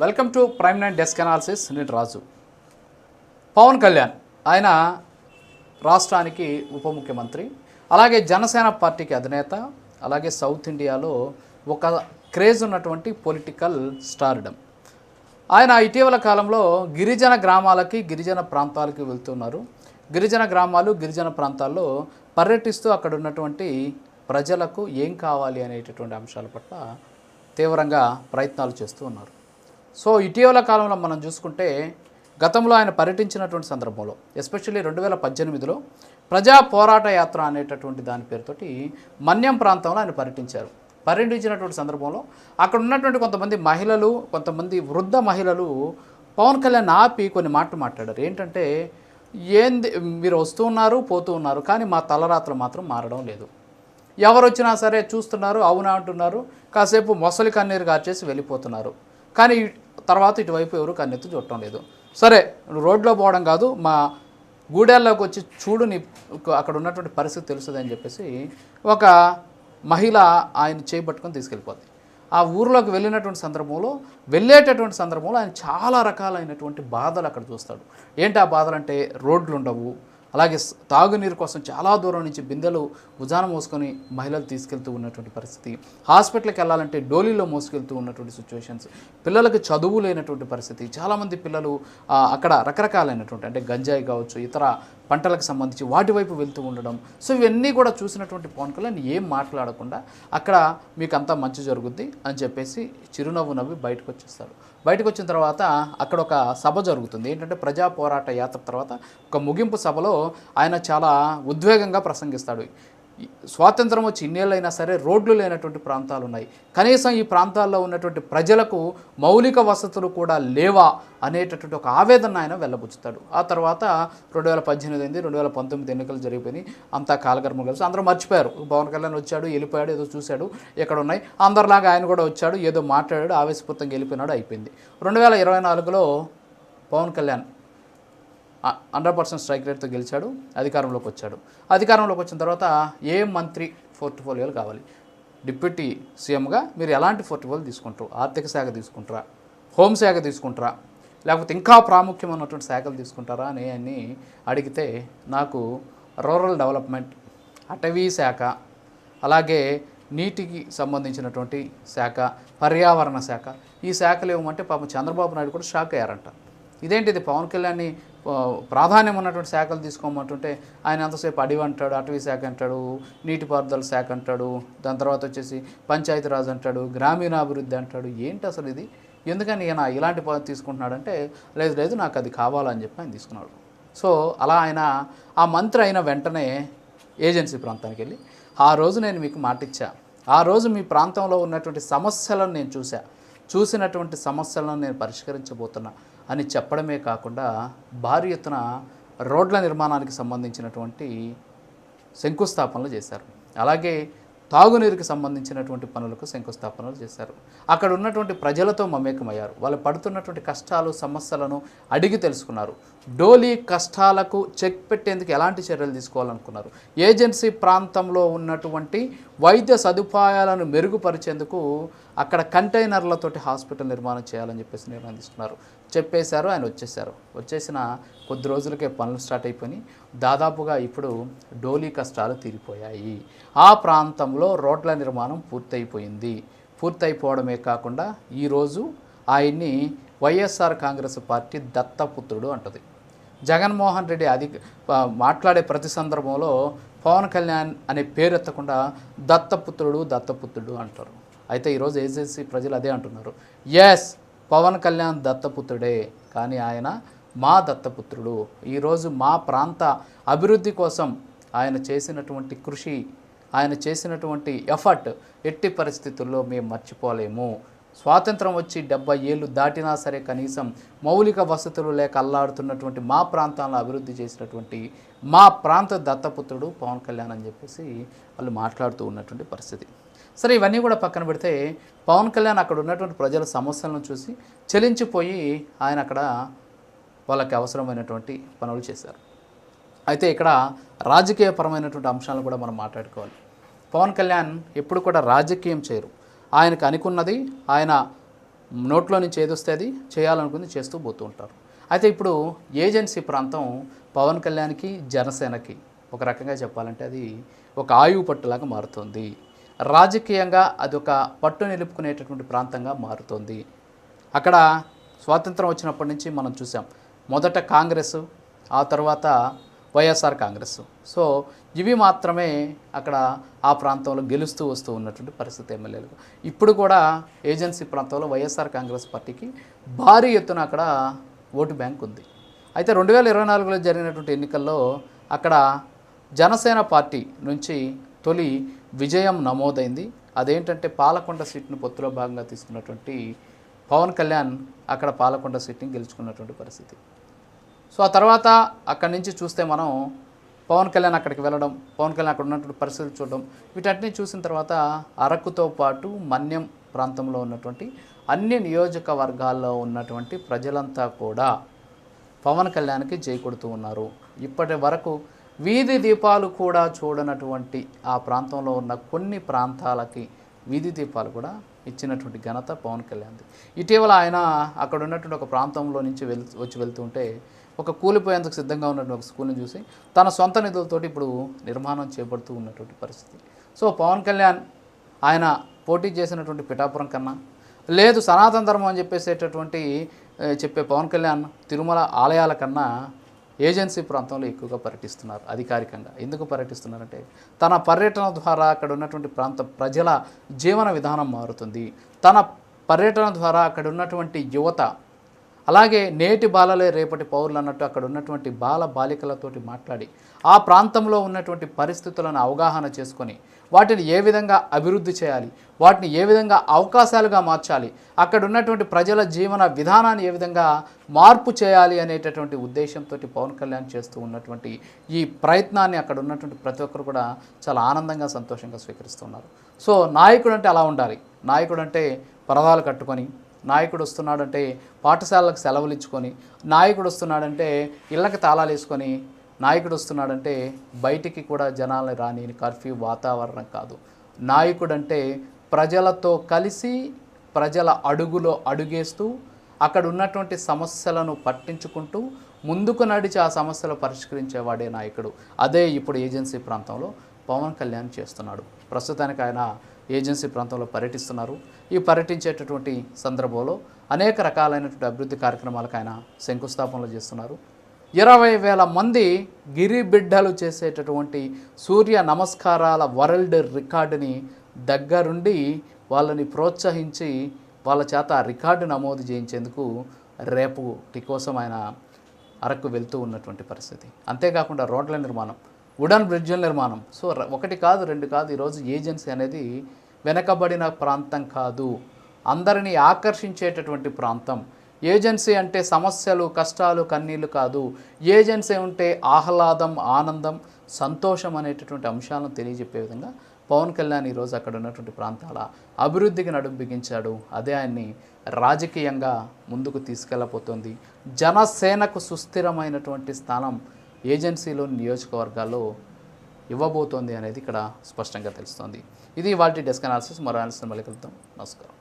Welcome to Prime nine desk analysis. నేను రాజు. పవన్ కళ్యాణ్ ఆయన రాష్ట్రానికి ఉప ముఖ్యమంత్రి అలాగే జనసేన పార్టీకి అధినేత అలాగే సౌత్ ఇండియాలో ఒక క్రేజ్ ఉన్నటువంటి పొలిటికల్ స్టార్డమ్. ఆయన ఇటీవల కాలంలో గిరిజన గ్రామాలకి గిరిజన ప్రాంతాలకి వెళ్తున్నారు. గిరిజన గ్రామాలు గిరిజన ప్రాంతాల్లో పర్యటిస్తూ అక్కడ ఉన్నటువంటి ప్రజలకు ఏం కావాలి అనేటటువంటి అంశాల పట్ల తీవ్రంగా ప్రయత్నాలు చేస్తూ ఉన్నారు. సో ఇటీవల కాలంలో మనం చూసుకుంటే గతంలో ఆయన పర్యటించినటువంటి సందర్భంలో ఎస్పెషల్లీ రెండు వేల పద్దెనిమిదిలో ప్రజా పోరాట యాత్ర అనేటటువంటి దాని పేరుతోటి మన్యం ప్రాంతంలో ఆయన పర్యటించారు. పర్యటించినటువంటి సందర్భంలో అక్కడ ఉన్నటువంటి కొంతమంది మహిళలు కొంతమంది వృద్ధ మహిళలు పవన్ కళ్యాణ్ ఆపి కొన్ని మాటలు మాట్లాడారు. ఏంటంటే ఏంది మీరు వస్తూ ఉన్నారు పోతూ ఉన్నారు కానీ మా తలరాత్రులు మాత్రం మారడం లేదు. ఎవరు వచ్చినా సరే చూస్తున్నారు అవునా అంటున్నారు కాసేపు మొసలి కన్నీరు కార్చేసి వెళ్ళిపోతున్నారు. కానీ తర్వాత ఇటువైపు ఎవరు కన్నెత్తి చూడటం లేదు. సరే నువ్వు రోడ్లో పోవడం కాదు మా గూడెల్లోకి వచ్చి చూడు నీ అక్కడ ఉన్నటువంటి పరిస్థితి తెలుస్తుంది అని చెప్పేసి ఒక మహిళ ఆయన చేపట్టుకొని తీసుకెళ్ళిపోతుంది ఆ ఊర్లోకి వెళ్ళినటువంటి సందర్భంలో వెళ్ళేటటువంటి సందర్భంలో ఆయన చాలా రకాలైనటువంటి బాధలు అక్కడ చూస్తాడు. ఏంటి ఆ బాధలు అంటే రోడ్లు ఉండవు అలాగే తాగునీరు కోసం చాలా దూరం నుంచి బిందెలు భుజాన మోసుకొని మహిళలు తీసుకెళ్తూ ఉన్నటువంటి పరిస్థితి. హాస్పిటల్కి వెళ్ళాలంటే డోలీలో మోసుకెళ్తూ ఉన్నటువంటి సిచ్యువేషన్స్ పిల్లలకు చదువు లేనటువంటి పరిస్థితి. చాలామంది పిల్లలు అక్కడ రకరకాలైనటువంటి అంటే గంజాయి కావచ్చు ఇతర పంటలకు సంబంధించి వాటి వైపు వెళ్తూ ఉండడం. సో ఇవన్నీ కూడా చూసినటువంటి పవన్ కళ్యాణ్ ఏం మాట్లాడకుండా అక్కడ మీకు అంతా మంచి జరుగుద్ది అని చెప్పేసి చిరునవ్వు నవ్వి బయటకు వచ్చేస్తాడు బయటకు వచ్చిన తర్వాత అక్కడ ఒక సభ జరుగుతుంది. ఏంటంటే ప్రజా పోరాట యాత్ర తర్వాత ఒక ముగింపు సభలో ఆయన చాలా ఉద్వేగంగా ప్రసంగిస్తాడు. స్వాతంత్రం వచ్చి ఇన్నేళ్ళైనా సరే రోడ్లు లేనటువంటి ప్రాంతాలు ఉన్నాయి. కనీసం ఈ ప్రాంతాల్లో ఉన్నటువంటి ప్రజలకు మౌలిక వసతులు కూడా లేవా అనేటటువంటి ఒక ఆవేదన ఆయన వెళ్ళబుచ్చుతాడు. ఆ తర్వాత రెండు వేల పద్దెనిమిది అయింది రెండు వేల పంతొమ్మిది ఎన్నికలు జరిగిపోయినాయి. అంతా కాలకర్మ కలిసి అందరూ మర్చిపోయారు. పవన్ కళ్యాణ్ వచ్చాడు వెళ్ళిపోయాడు ఏదో చూశాడు ఎక్కడ ఉన్నాయి. అందరిలాగా ఆయన కూడా వచ్చాడు ఏదో మాట్లాడాడు ఆవేశపూర్తంగా వెళ్ళిపోయినాడు అయిపోయింది. రెండు వేల ఇరవై నాలుగులో Pawan Kalyan hundred percent strike రేట్తో గెలిచాడు అధికారంలోకి వచ్చాడు. అధికారంలోకి వచ్చిన తర్వాత ఏ మంత్రి పోర్ట్ఫోలియోలు కావాలి? డిప్యూటీ సీఎంగా మీరు ఎలాంటి పోర్ట్ఫోలియో తీసుకుంటారు? ఆర్థిక శాఖ తీసుకుంటారా? హోంశాఖ తీసుకుంటారా? లేకపోతే ఇంకా ప్రాముఖ్యమైనటువంటి శాఖలు తీసుకుంటారా అని అని అడిగితే నాకు రూరల్ డెవలప్మెంట్ అటవీ శాఖ అలాగే నీటికి సంబంధించినటువంటి శాఖ పర్యావరణ శాఖ ఈ శాఖలు ఏమంటే పాపం చంద్రబాబు నాయుడు కూడా షాక్ అయ్యారంట. ఇదేంటిది? పవన్ కళ్యాణ్ని ప్రాధాన్యం ఉన్నటువంటి శాఖలు తీసుకోమంటుంటే ఆయన ఎంతసేపు అడవి అంటాడు అటవీ శాఖ అంటాడు నీటిపారుదల శాఖ అంటాడు దాని తర్వాత వచ్చేసి పంచాయతీరాజ్ అంటాడు గ్రామీణాభివృద్ధి అంటాడు. ఏంటి అసలు ఇది? ఎందుకని ఈయన ఇలాంటి పదవి తీసుకుంటున్నాడంటే లేదు లేదు నాకు అది కావాలని చెప్పి ఆయన తీసుకున్నాడు. సో అలా ఆయన ఆ మంత్రి అయిన వెంటనే ఏజెన్సీ ప్రాంతానికి వెళ్ళి ఆ రోజు నేను మీకు మాటిచ్చా. ఆ రోజు మీ ప్రాంతంలో ఉన్నటువంటి సమస్యలను నేను చూసా చూసినటువంటి సమస్యలను నేను పరిష్కరించబోతున్నా అని చెప్పడమే కాకుండా భారీ ఎత్తున రోడ్ల నిర్మాణానికి సంబంధించినటువంటి శంకుస్థాపనలు చేశారు. అలాగే తాగునీరుకి సంబంధించినటువంటి పనులకు శంకుస్థాపనలు చేశారు. అక్కడ ఉన్నటువంటి ప్రజలతో మమేకమయ్యారు. వాళ్ళు పడుతున్నటువంటి కష్టాలు సమస్యలను అడిగి తెలుసుకున్నారు. డోలీ కష్టాలకు చెక్ పెట్టేందుకు ఎలాంటి చర్యలు తీసుకోవాలనుకున్నారు? ఏజెన్సీ ప్రాంతంలో ఉన్నటువంటి వైద్య సదుపాయాలను మెరుగుపరిచేందుకు అక్కడ కంటైనర్లతోటి హాస్పిటల్ నిర్మాణం చేయాలని చెప్పేసి నిర్ణయం తీసుకున్నారు చెప్పేశారు ఆయన వచ్చేసారు వచ్చేసిన కొద్ది రోజులకే పనులు స్టార్ట్ అయిపోయి దాదాపుగా ఇప్పుడు డోలీ కష్టాలు తీరిపోయాయి. ఆ ప్రాంతంలో రోడ్ల నిర్మాణం పూర్తయిపోయింది. పూర్తయిపోవడమే కాకుండా ఈరోజు ఆయన్ని వైఎస్ఆర్ కాంగ్రెస్ పార్టీ దత్తపుత్రుడు అంటది. జగన్మోహన్ రెడ్డి అది మాట్లాడే ప్రతి సందర్భంలో పవన్ కళ్యాణ్ అనే పేరు ఎత్తకుండా దత్తపుత్రుడు దత్తపుత్రుడు అంటారు. అయితే ఈరోజు ఏజెన్సీ ప్రజలు అదే అంటున్నారు. ఎస్ పవన్ కళ్యాణ్ దత్తపుత్రుడే కానీ ఆయన మా దత్తపుత్రుడు. ఈరోజు మా ప్రాంత అభివృద్ధి కోసం ఆయన చేసినటువంటి కృషి ఆయన చేసినటువంటి ఎఫర్ట్ ఎట్టి పరిస్థితుల్లో మేము మర్చిపోలేము. స్వాతంత్రం వచ్చి డెబ్బై ఏళ్ళు దాటినా సరే కనీసం మౌలిక వసతులు లేక అల్లాడుతున్నటువంటి మా ప్రాంతాలను అభివృద్ధి చేసినటువంటి మా ప్రాంత దత్తపుత్రుడు పవన్ కళ్యాణ్ అని చెప్పేసి వాళ్ళు మాట్లాడుతూ ఉన్నటువంటి పరిస్థితి. సరే ఇవన్నీ కూడా పక్కన పెడితే పవన్ కళ్యాణ్ అక్కడ ఉన్నటువంటి ప్రజల సమస్యలను చూసి చలించిపోయి ఆయన అక్కడ వాళ్ళకి అవసరమైనటువంటి పనులు చేశారు. అయితే ఇక్కడ రాజకీయపరమైనటువంటి అంశాలను కూడా మనం మాట్లాడుకోవాలి. పవన్ కళ్యాణ్ ఎప్పుడు కూడా రాజకీయం చేయరు. ఆయనకు అనుకున్నది ఆయన నోట్లో నుంచి ఏదొస్తే అది చేయాలనుకుంది చేస్తూ పోతూ ఉంటారు. అయితే ఇప్పుడు ఏజెన్సీ ప్రాంతం పవన్ కళ్యాణ్కి జనసేనకి ఒక రకంగా చెప్పాలంటే అది ఒక ఆయువు పట్టులాగా మారుతుంది. రాజకీయంగా అది ఒక పట్టు నిలుపుకునేటటువంటి ప్రాంతంగా మారుతోంది. అక్కడ స్వాతంత్రం వచ్చినప్పటి నుంచి మనం చూసాం. మొదట కాంగ్రెస్ ఆ తర్వాత వైఎస్ఆర్ కాంగ్రెస్. సో ఇవి మాత్రమే అక్కడ ఆ ప్రాంతంలో గెలుస్తూ వస్తూ ఉన్నటువంటి పరిస్థితి ఎమ్మెల్యేలు ఇప్పుడు కూడా ఏజెన్సీ ప్రాంతంలో వైఎస్ఆర్ కాంగ్రెస్ పార్టీకి భారీ ఎత్తున అక్కడ ఓటు బ్యాంక్ ఉంది. అయితే రెండు వేల ఇరవై నాలుగులో జరిగినటువంటి ఎన్నికల్లో అక్కడ జనసేన పార్టీ నుంచి తొలి విజయం నమోదైంది. అదేంటంటే పాలకొండ సీట్ను పొత్తులో భాగంగా తీసుకున్నటువంటి పవన్ కళ్యాణ్ అక్కడ పాలకొండ సీట్ని గెలుచుకున్నటువంటి పరిస్థితి. సో ఆ తర్వాత అక్కడి నుంచి చూస్తే మనం పవన్ కళ్యాణ్ అక్కడికి వెళ్ళడం పవన్ కళ్యాణ్ అక్కడ ఉన్నటువంటి పరిస్థితులు చూడడం వీటన్నిటిని చూసిన తర్వాత అరకుతో పాటు మన్యం ప్రాంతంలో ఉన్నటువంటి అన్ని నియోజకవర్గాల్లో ఉన్నటువంటి ప్రజలంతా కూడా పవన్ కళ్యాణ్కి జై కొడుతూ ఉన్నారు. ఇప్పటి వరకు వీధి దీపాలు కూడా చూడనటువంటి ఆ ప్రాంతంలో ఉన్న కొన్ని ప్రాంతాలకి వీధి దీపాలు కూడా ఇచ్చినటువంటి ఘనత పవన్ కళ్యాణ్ది. ఇటీవల ఆయన అక్కడ ఉన్నటువంటి ఒక ప్రాంతంలో నుంచి వెళ్ వచ్చి వెళ్తుంటే ఒక కూలిపోయేందుకు సిద్ధంగా ఉన్నటువంటి ఒక స్కూల్ని చూసి తన సొంత నిధులతోటి ఇప్పుడు నిర్మాణం చేపడుతూ ఉన్నటువంటి పరిస్థితి. సో పవన్ కళ్యాణ్ ఆయన పోటీ చేసినటువంటి పిఠాపురం కన్నా లేదు సనాతన ధర్మం అని చెప్పేసేటటువంటి చెప్పే పవన్ కళ్యాణ్ తిరుమల ఆలయాల కన్నా ఏజెన్సీ ప్రాంతంలో ఎక్కువగా పర్యటిస్తున్నారు అధికారికంగా. ఎందుకు పర్యటిస్తున్నారంటే తన పర్యటన ద్వారా అక్కడ ఉన్నటువంటి ప్రాంత ప్రజల జీవన విధానం మారుతుంది. తన పర్యటన ద్వారా అక్కడ ఉన్నటువంటి యువత అలాగే నేటి బాలలే రేపటి పౌరులు అన్నట్టు అక్కడ ఉన్నటువంటి బాల బాలికలతోటి మాట్లాడి ఆ ప్రాంతంలో ఉన్నటువంటి పరిస్థితులను అవగాహన చేసుకొని వాటిని ఏ విధంగా అభివృద్ధి చేయాలి వాటిని ఏ విధంగా అవకాశాలుగా మార్చాలి అక్కడ ఉన్నటువంటి ప్రజల జీవన విధానాన్ని ఏ విధంగా మార్పు చేయాలి అనేటటువంటి ఉద్దేశంతో పవన్ కళ్యాణ్ చేస్తూ ఉన్నటువంటి ఈ ప్రయత్నాన్ని అక్కడ ఉన్నటువంటి ప్రతి ఒక్కరు కూడా చాలా ఆనందంగా సంతోషంగా స్వీకరిస్తున్నారు సో నాయకుడు అంటే అలా ఉండాలి. నాయకుడు అంటే పరదాలు కట్టుకొని నాయకుడు వస్తున్నాడంటే పాఠశాలలకు సెలవులు ఇచ్చుకొని నాయకుడు వస్తున్నాడంటే ఇళ్ళకి తాళాలు వేసుకొని నాయకుడు వస్తున్నాడంటే బయటికి కూడా జనాల్ని రాని కర్ఫ్యూ వాతావరణం కాదు. నాయకుడు అంటే ప్రజలతో కలిసి ప్రజల అడుగులో అడుగేస్తూ అక్కడ ఉన్నటువంటి సమస్యలను పట్టించుకుంటూ ముందుకు నడిచి ఆ సమస్యలు పరిష్కరించేవాడే నాయకుడు. అదే ఇప్పుడు ఏజెన్సీ ప్రాంతంలో పవన్ కళ్యాణ్ చేస్తున్నాడు. ప్రస్తుతానికి ఆయన ఏజెన్సీ ప్రాంతంలో పర్యటిస్తున్నారు. ఈ పర్యటించేటటువంటి సందర్భంలో అనేక రకాలైనటువంటి అభివృద్ధి కార్యక్రమాలకు ఆయన శంకుస్థాపనలు చేస్తున్నారు. ఇరవై వేల మంది గిరి బిడ్డలు చేసేటటువంటి సూర్య నమస్కారాల వరల్డ్ రికార్డుని దగ్గరుండి వాళ్ళని ప్రోత్సహించి వాళ్ళ చేత ఆ రికార్డు నమోదు చేయించేందుకు రేపు కోసం ఆయన అరకు వెళ్తూ ఉన్నటువంటి పరిస్థితి. అంతేకాకుండా రోడ్ల నిర్మాణం. వుడన్ బ్రిడ్జ్ల నిర్మాణం. సో ఒకటి కాదు రెండు కాదు ఈరోజు ఏజెన్సీ అనేది వెనకబడిన ప్రాంతం కాదు. అందరినీ ఆకర్షించేటటువంటి ప్రాంతం. ఏజెన్సీ అంటే సమస్యలు కష్టాలు కన్నీళ్ళు కాదు. ఏజెన్సీ ఉంటే ఆహ్లాదం ఆనందం సంతోషం అనేటటువంటి అంశాలను తెలియజెప్పే విధంగా పవన్ కళ్యాణ్ ఈరోజు అక్కడ ఉన్నటువంటి ప్రాంతాల అభివృద్ధికి నడుం బిగించాడు. అదే ఆయన్ని రాజకీయంగా ముందుకు తీసుకెళ్ళబోతోంది. జనసేనకు సుస్థిరమైనటువంటి స్థానం ఏజెన్సీలోని నియోజకవర్గాల్లో ఇవ్వబోతోంది అనేది ఇక్కడ స్పష్టంగా తెలుస్తోంది. ఇది వాటి డెస్క్ అనాలిసిస్. మరో అనాలిసిస్ మళ్ళీ కలుద్దాం. నమస్కారం.